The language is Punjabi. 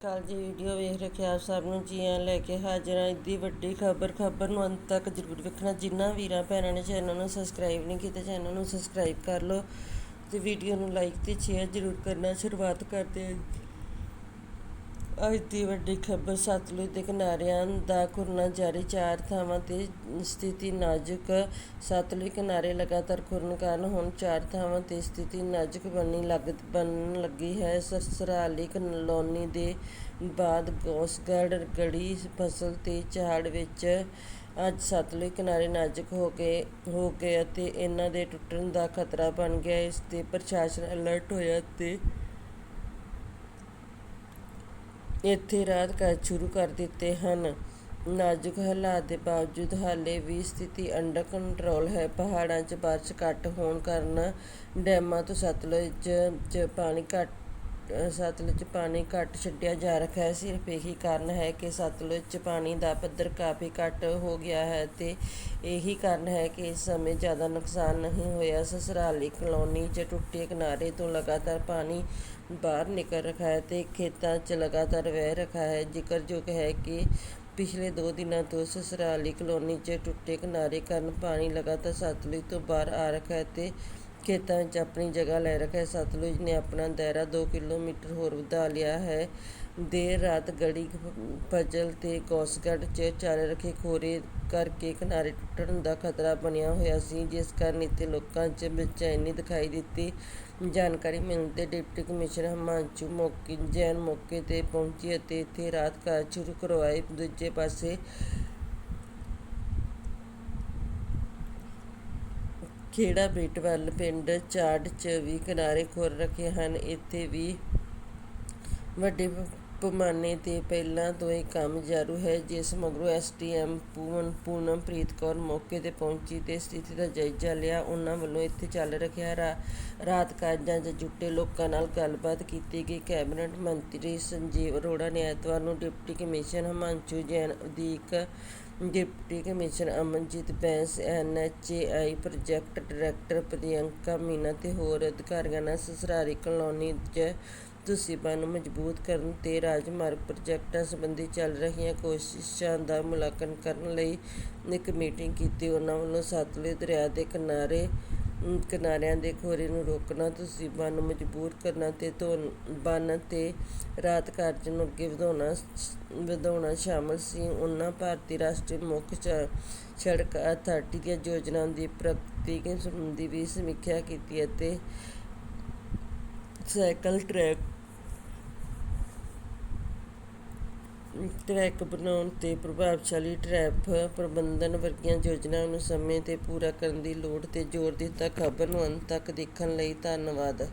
ਕੱਲ ਜੀ ਵੀਡੀਓ ਵੇਖ ਰੱਖਿਆ ਆਪ ਸਭ ਨੂੰ ਜੀ ਆਇਆਂ ਲੈ ਕੇ ਹਾਜ਼ਰ ਹਾਂ ਇੱਦੀ ਵੱਡੀ ਖਬਰ ਖਬਰ ਨੂੰ ਅੰਤ ਤੱਕ ਜ਼ਰੂਰ ਵੇਖਣਾ। ਜਿਨ੍ਹਾਂ ਵੀਰਾਂ ਭੈਣਾਂ ਨੇ ਚੈਨਲ ਨੂੰ ਸਬਸਕ੍ਰਾਈਬ ਨਹੀਂ ਕੀਤਾ, ਚੈਨਲ ਨੂੰ ਸਬਸਕ੍ਰਾਈਬ ਕਰ ਲਓ ਤੇ ਵੀਡੀਓ ਨੂੰ ਲਾਈਕ ਤੇ ਸ਼ੇਅਰ ਜ਼ਰੂਰ ਕਰਨਾ। ਸ਼ੁਰੂਆਤ ਕਰਦੇ ਹਾਂ। ਅੱਜ ਦੀ ਵੱਡੀ ਖਬਰ ਸਤਲੁਜ ਦੇ ਕਿਨਾਰਿਆਂ ਦਾ ਖੁਰਨਾ ਜਾਰੀ, ਚਾਰ ਥਾਵਾਂ ਤੇ ਸਥਿਤੀ ਨਾਜ਼ੁਕ। ਸਤਲੁਜ ਕਿਨਾਰੇ ਲਗਾਤਾਰ ਖੁਰਨ ਕਾਰਨ ਹੁਣ ਚਾਰ ਥਾਵਾਂ ਤੇ ਸਥਿਤੀ ਨਾਜ਼ੁਕ ਬਣਨੀ ਲੱਗ, ਬਣਨ ਲੱਗੀ ਹੈ। ਸਸਰਾਲੀ ਕਲੋਨੀ ਦੇ ਬਾਅਦ ਗੋਸਗੜ ਗੜੀ ਫਸਲ ਤੇ ਝਾੜ ਵਿੱਚ ਅੱਜ ਸਤਲੁਜ ਕਿਨਾਰੇ ਨਾਜ਼ੁਕ ਹੋ ਗਏ ਹੋ ਗਏ ਅਤੇ ਇਹਨਾਂ ਦੇ ਟੁੱਟਣ ਦਾ ਖਤਰਾ ਬਣ ਗਿਆ। ਇਸ ਤੇ ਪ੍ਰਸ਼ਾਸਨ ਅਲਰਟ ਹੋਇਆ ਤੇ ਇੱਥੇ ਰਾਹਤ ਕਾਰਜ ਸ਼ੁਰੂ ਕਰ ਦਿੱਤੇ ਹਨ। ਨਾਜ਼ੁਕ ਹਾਲਾਤ ਦੇ ਬਾਵਜੂਦ ਹਾਲੇ ਵੀ ਸਥਿਤੀ ਅੰਡਰ ਕੰਟਰੋਲ ਹੈ। ਪਹਾੜਾਂ 'ਚ ਬਾਰਿਸ਼ ਘੱਟ ਹੋਣ ਕਾਰਨ ਡੈਮਾਂ ਤੋਂ ਸਤਲੁਜ 'ਚ ਪਾਣੀ ਘੱਟ ਸਤਲੁਜ ਪਾਣੀ ਘੱਟ ਛੱਡਿਆ ਜਾ ਰਿਹਾ ਹੈ। ਸਿਰਫ ਇਹੀ ਕਾਰਨ ਹੈ ਕਿ ਸਤਲੁਜ 'ਚ ਪਾਣੀ ਦਾ ਪੱਧਰ ਕਾਫੀ ਘੱਟ ਹੋ ਗਿਆ ਹੈ ਤੇ ਇਹੀ ਕਾਰਨ ਹੈ ਕਿ ਇਸ ਸਮੇਂ ਜ਼ਿਆਦਾ ਨੁਕਸਾਨ ਨਹੀਂ ਹੋਇਆ। ਸਸਰਾਲੀ ਕਲੋਨੀ 'ਚ ਟੁੱਟੇ ਕਿਨਾਰੇ ਤੋਂ ਲਗਾਤਾਰ ਪਾਣੀ ਬਾਹਰ ਨਿਕਲ ਰਿਹਾ ਹੈ ਤੇ ਖੇਤਾਂ 'ਚ ਲਗਾਤਾਰ ਵਹਿ ਰਿਹਾ ਹੈ। ਜ਼ਿਕਰਯੋਗ ਹੈ ਕਿ ਪਿਛਲੇ 2 ਦਿਨਾਂ ਤੋਂ ਸਸਰਾਲੀ ਕਲੋਨੀ 'ਚ ਟੁੱਟੇ ਕਿਨਾਰੇ ਕਾਰਨ ਪਾਣੀ ਲਗਾਤਾਰ ਸਤਲੁਜ ਤੋਂ ਬਾਹਰ ਆ ਰਿਹਾ ਹੈ ਤੇ ਖੇਤਾਂ ਵਿੱਚ ਆਪਣੀ ਜਗ੍ਹਾ ਲੈ ਰੱਖਿਆ। ਸਤਲੁਜ ਨੇ ਆਪਣਾ ਦਾਇਰਾ 2 ਕਿਲੋਮੀਟਰ ਹੋਰ ਵਧਾ ਲਿਆ ਹੈ। ਦੇਰ ਰਾਤ ਗੜੀ ਫਜਲ ਤੇ ਗੌਸਗੜ੍ਹ 'ਚ ਚੱਲ ਰੱਖੇ ਖੋਰੇ ਕਰਕੇ ਕਿਨਾਰੇ ਟੁੱਟਣ ਦਾ ਖਤਰਾ ਬਣਿਆ ਹੋਇਆ ਸੀ, ਜਿਸ ਕਾਰਨ ਇੱਥੇ ਲੋਕਾਂ 'ਚ ਬੇਚੈਨੀ ਦਿਖਾਈ ਦਿੱਤੀ। ਜਾਣਕਾਰੀ ਮਿਲਣ ਤੇ ਡਿਪਟੀ ਕਮਿਸ਼ਨਰ ਹਿਮਾਂਸ਼ੂ ਮੌਕੇ ਜੈਨ ਮੌਕੇ ਤੇ ਪਹੁੰਚੀ ਅਤੇ ਇੱਥੇ ਰਾਤ ਕਾਰਜ ਸ਼ੁਰੂ ਕਰਵਾਏ। ਦੂਜੇ ਪਾਸੇ ਖੇੜਾ ਬੇਟਵੱਲ ਪਿੰਡ ਚਾੜ 'ਚ ਵੀ ਕਿਨਾਰੇ ਖੁਰ ਰੱਖੇ ਹਨ ਇੱਥੇ ਵੀ ਵੱਡੇ ਪੈਮਾਨੇ ਤੇ ਪਹਿਲਾਂ ਤੋਂ ਹੀ ਕੰਮ ਜਾਰੂ ਹੈ, ਜਿਸ ਮਗਰੋਂ ਐਸਡੀਐਮ ਪੂਨ ਪੂਨਮਪ੍ਰੀਤ ਕੌਰ ਮੌਕੇ ਤੇ ਪਹੁੰਚੀ ਤੇ ਸਥਿਤੀ ਦਾ ਜਾਇਜ਼ਾ ਲਿਆ। ਉਹਨਾਂ ਵੱਲੋਂ ਇੱਥੇ ਚੱਲ ਰੱਖਿਆ ਰਾਤ ਕਾਰਜਾਂ 'ਚ ਜੁਟੇ ਲੋਕਾਂ ਨਾਲ ਗੱਲਬਾਤ ਕੀਤੀ ਗਈ। ਕੈਬਨਿਟ ਮੰਤਰੀ ਸੰਜੀਵ ਅਰੋੜਾ ਨੇ ਐਤਵਾਰ ਨੂੰ deputy commissioner Himanshu Jain ਅਧੀਕ deputy commissioner Amanjit Bains NHAI project director Priyanka Meena ਤੇ ਹੋਰ ਅਧਿਕਾਰੀਆਂ ਨਾਲ ਸਸਰਾਰੀ ਕਲੋਨੀ 'ਚ ਤੁਸੀਬਾਂ ਨੂੰ ਮਜ਼ਬੂਤ ਕਰਨ ਤੇ ਰਾਜਮਾਰਗ ਪ੍ਰੋਜੈਕਟਾਂ ਸੰਬੰਧੀ ਚੱਲ ਰਹੀਆਂ ਕੋਸ਼ਿਸ਼ਾਂ ਦਾ ਮੁਲਾਂਕਣ ਕਰਨ ਲਈ ਇੱਕ ਮੀਟਿੰਗ ਕੀਤੀ। ਉਹਨਾਂ ਵੱਲੋਂ ਸਤਲੁਜ ਦਰਿਆ ਦੇ ਕਿਨਾਰੇ ਕਿਨਾਰਿਆਂ ਦੇ ਖੋਰੇ ਨੂੰ ਰੋਕਣਾ ਤੁਸੀਬਾਂ ਨੂੰ ਮਜ਼ਬੂਰ ਕਰਨਾ ਤੇ ਧੋਣ ਬੰਨ ਤੇ ਰਾਤ ਕਾਰਜ ਨੂੰ ਅੱਗੇ ਵਧਾਉਣਾ ਵਧਾਉਣਾ ਸ਼ਾਮਲ ਸੀ। ਉਹਨਾਂ ਭਾਰਤੀ ਰਾਸ਼ਟਰੀ ਮੁੱਖ ਸੜਕ ਅਥਾਰਟੀ ਦੀਆਂ ਯੋਜਨਾਵਾਂ ਦੀ ਪ੍ਰਗਤੀ ਸੰਬੰਧੀ ਵੀ ਸਮੀਖਿਆ ਕੀਤੀ ਅਤੇ ਸਾਈਕਲ ਟਰੈਕ ਟਰੈਕ ਬਣਾਉਣ ਤੇ ਪ੍ਰਭਾਵਸ਼ਾਲੀ ਟ੍ਰੈਫਿਕ ਪ੍ਰਬੰਧਨ ਵਰਗੀਆਂ ਯੋਜਨਾਵਾਂ ਨੂੰ ਸਮੇਂ ਤੇ ਪੂਰਾ ਕਰਨ ਦੀ ਲੋੜ ਤੇ ਜ਼ੋਰ ਦਿੱਤਾ। ਖਬਰ ਨੂੰ ਅੰਤ ਤੱਕ ਦੇਖਣ ਲਈ ਧੰਨਵਾਦ।